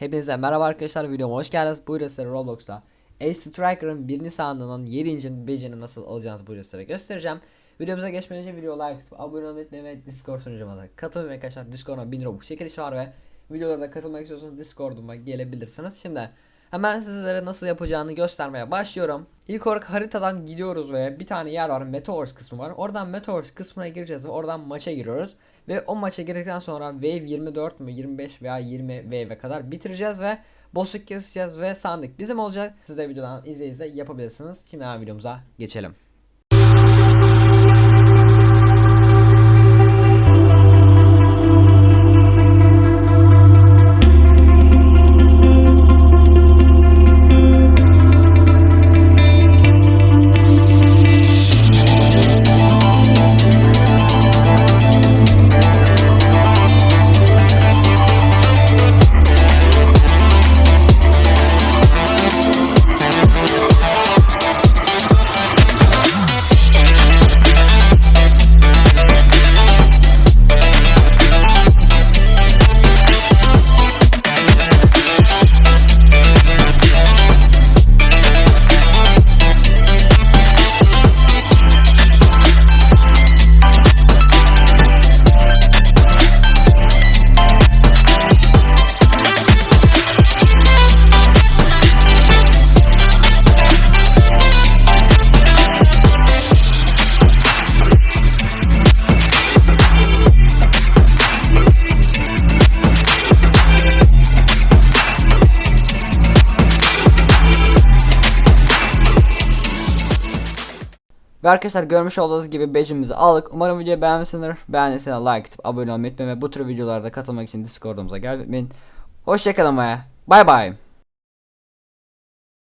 Hepinize merhaba arkadaşlar videoma hoş geldiniz. Buyurun size Roblox'ta Ace Striker'ın birinci sandığının 7. becini nasıl alacağınızı buyurun size göstereceğim. Videomuza geçmeden önce video like atıp abone olmayı ve Discord sunucuma da katılın arkadaşlar. Discord'a 1000 Robux çekilişi var ve videolara da katılmak istiyorsanız Discord'uma gelebilirsiniz. Şimdi hemen sizlere nasıl yapacağını göstermeye başlıyorum. İlk olarak haritadan gidiyoruz ve bir tane yer var Meteors kısmı var. Oradan Meteors kısmına gireceğiz ve oradan maça giriyoruz. Ve o maça girdikten sonra Wave 24 mü 25 veya 20 Wave'e kadar bitireceğiz ve boss'luk keseceğiz ve sandık bizim olacak. Siz de videodan izle izle yapabilirsiniz. Şimdi hemen videomuza geçelim. Ve arkadaşlar görmüş olduğunuz gibi badge'imizi aldık. Umarım videoyu beğenmişsinizdir. Beğendiyseniz like atıp abone olmayı unutmayın ve bu tür videolarda katılmak için Discord'umuza gelmeyin. Hoşçakalın ve bay bay.